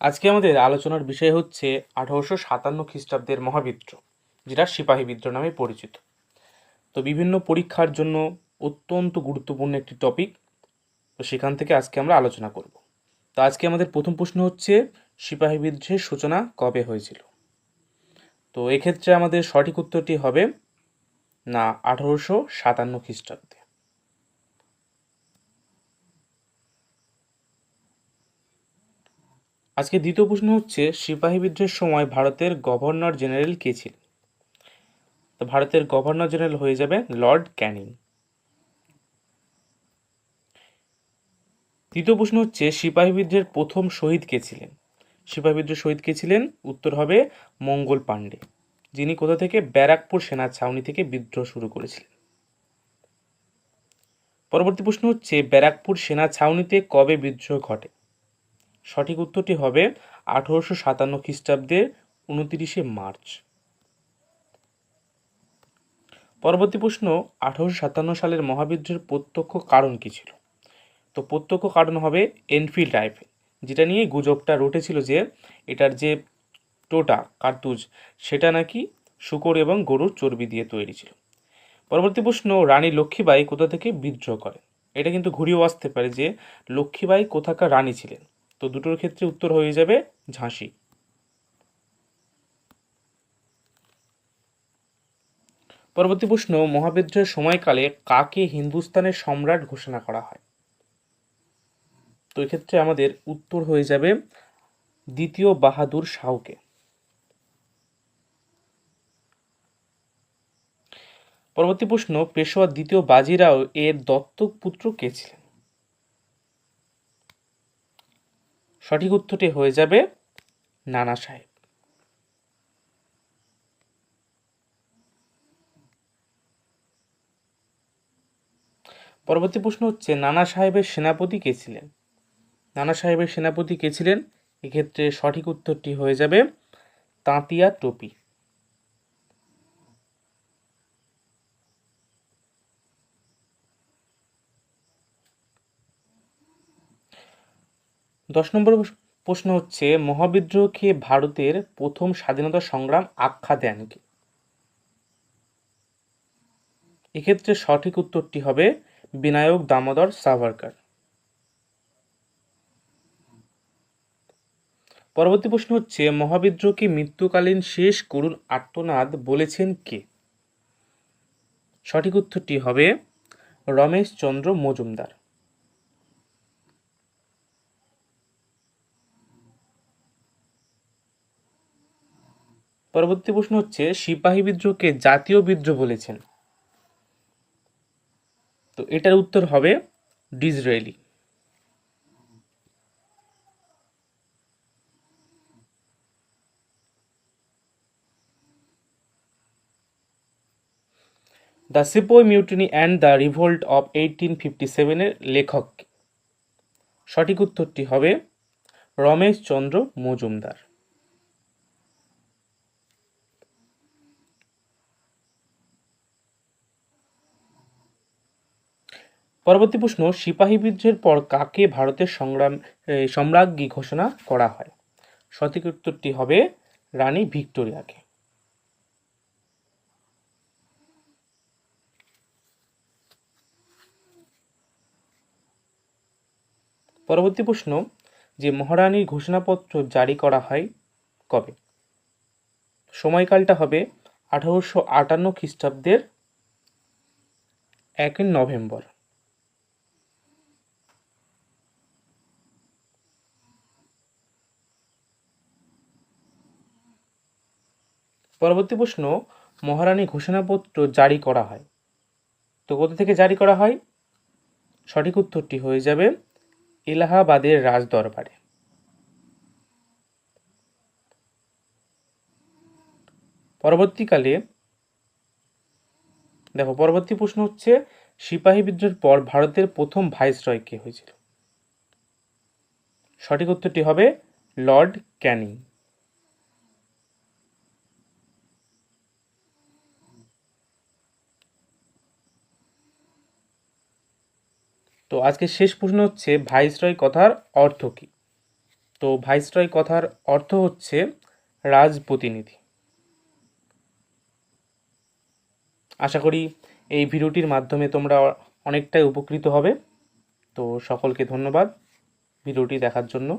আজকে আমাদের আলোচনার বিষয় হচ্ছে আঠারোশো সাতান্ন খ্রিস্টাব্দের মহাবিদ্রোহ, যেটা সিপাহী বিদ্রোহ নামে পরিচিত। তো বিভিন্ন পরীক্ষার জন্য অত্যন্ত গুরুত্বপূর্ণ একটি টপিক তো সেখান থেকে আজকে আমরা আলোচনা করব। তো আজকে আমাদের প্রথম প্রশ্ন হচ্ছে, সিপাহী বিদ্রোহের সূচনা কবে হয়েছিল? তো এক্ষেত্রে আমাদের সঠিক উত্তরটি হবে না আঠারোশো সাতান্ন খ্রিস্টাব্দে। আজকে দ্বিতীয় প্রশ্ন হচ্ছে, সিপাহী বিদ্রোহের সময় ভারতের গভর্নর জেনারেল কে ছিলেন? তো ভারতের গভর্নর জেনারেল হয়ে যাবে লর্ড ক্যানিং। তৃতীয় প্রশ্ন হচ্ছে, সিপাহী বিদ্রোহের প্রথম শহীদ কে ছিলেন? সিপাহী বিদ্রোহের শহীদ কে ছিলেন? উত্তর হবে মঙ্গল পাণ্ডে, যিনি কোথা থেকে? ব্যারাকপুর সেনা ছাউনি থেকে বিদ্রোহ শুরু করেছিলেন। পরবর্তী প্রশ্ন হচ্ছে, ব্যারাকপুর সেনা ছাউনিতে কবে বিদ্রোহ ঘটে? সঠিক উত্তরটি হবে আঠারোশো সাতান্ন খ্রিস্টাব্দের উনতিরিশে মার্চ। পরবর্তী প্রশ্ন, আঠারোশো সাতান্ন সালের মহাবিদ্রোহের প্রত্যক্ষ কারণ কী ছিল? তো প্রত্যক্ষ কারণ হবে এনফিল্ড রাইফেল যেটা নিয়ে গুজবটা রটেছিল যে এটার যে টোটা, কার্তুজ, সেটা নাকি শুকর এবং গরুর চর্বি দিয়ে তৈরি ছিল। পরবর্তী প্রশ্ন, রানী লক্ষ্মীবাই কোথা থেকে বিদ্রোহ করেন? এটা কিন্তু ঘুরিয়েও আসতে পারে যে লক্ষ্মীবাই কোথাকার রানী ছিলেন। তো দুটোর ক্ষেত্রে উত্তর হয়ে যাবে ঝাঁসি। পরবর্তী প্রশ্ন, মহাবিদ্রোহের সময়কালে কাকে হিন্দুস্তানের সম্রাট ঘোষণা করা হয়? তো এক্ষেত্রে আমাদের উত্তর হয়ে যাবে দ্বিতীয় বাহাদুর শাহকে। পরবর্তী প্রশ্ন, পেশোয়া দ্বিতীয় বাজিরাও এর দত্তক পুত্র কে ছিলেন? সঠিক উত্তরটি হয়ে যাবে নানা সাহেব। পরবর্তী প্রশ্ন হচ্ছে, নানা সাহেবের সেনাপতি কে ছিলেন? নানা সাহেবের সেনাপতি কে ছিলেন? এক্ষেত্রে সঠিক উত্তরটি হয়ে যাবে তাঁতিয়া টোপি। দশ নম্বর প্রশ্ন হচ্ছে, মহাবিদ্রোহকে ভারতের প্রথম স্বাধীনতা সংগ্রাম আখ্যা দেন কি? এক্ষেত্রে সঠিক উত্তরটি হবে বিনায়ক দামোদর সাভারকার। পরবর্তী প্রশ্ন হচ্ছে, মহাবিদ্রোহকে মৃত্যুকালীন শেষ করুণ আত্মনাদ বলেছেন কে? সঠিক উত্তরটি হবে রমেশ চন্দ্র মজুমদার। পরবর্তী প্রশ্ন হচ্ছে, সিপাহী বিদ্রোহকে জাতীয় বিদ্রোহ বলেছেন। তো এটার উত্তর হবে Disraeli the sepoy mutiny and the revolt of eighteen fifty সেভেনের লেখক। সঠিক উত্তরটি হবে রমেশ চন্দ্র মজুমদার। পরবর্তী প্রশ্ন, সিপাহী বিদ্রোহের পর কাকে ভারতের সংগ্রাম সম্রাজ্ঞী ঘোষণা করা হয়? সঠিক উত্তরটি হবে রানী ভিক্টোরিয়াকে। পরবর্তী প্রশ্ন, যে মহারানীর ঘোষণাপত্র জারি করা হয় কবে? সময়কালটা হবে আঠারোশো আটান্ন খ্রিস্টাব্দের এক নভেম্বর। পরবর্তী প্রশ্ন, মহারানী ঘোষণাপত্র জারি করা হয়। তো কোথা থেকে জারি করা হয়? সঠিক উত্তরটি হয়ে যাবে এলাহাবাদের রাজদরবারে। পরবর্তীকালে, দেখো, পরবর্তী প্রশ্ন হচ্ছে, সিপাহী বিদ্রোহের পর ভারতের প্রথম ভাইসরয় কে হয়েছিল? সঠিক উত্তরটি হবে লর্ড ক্যানিং। তো আজকে শেষ প্রশ্ন হচ্ছে ভাইসরয় কথার অর্থ কী? তো ভাইসরয় কথার অর্থ হচ্ছে রাজপ্রতিনিধি। আশা করি এই ভিডিওটির মাধ্যমে তোমরা অনেকটাই উপকৃত হবে। তো সকলকে ধন্যবাদ ভিডিওটি দেখার জন্য।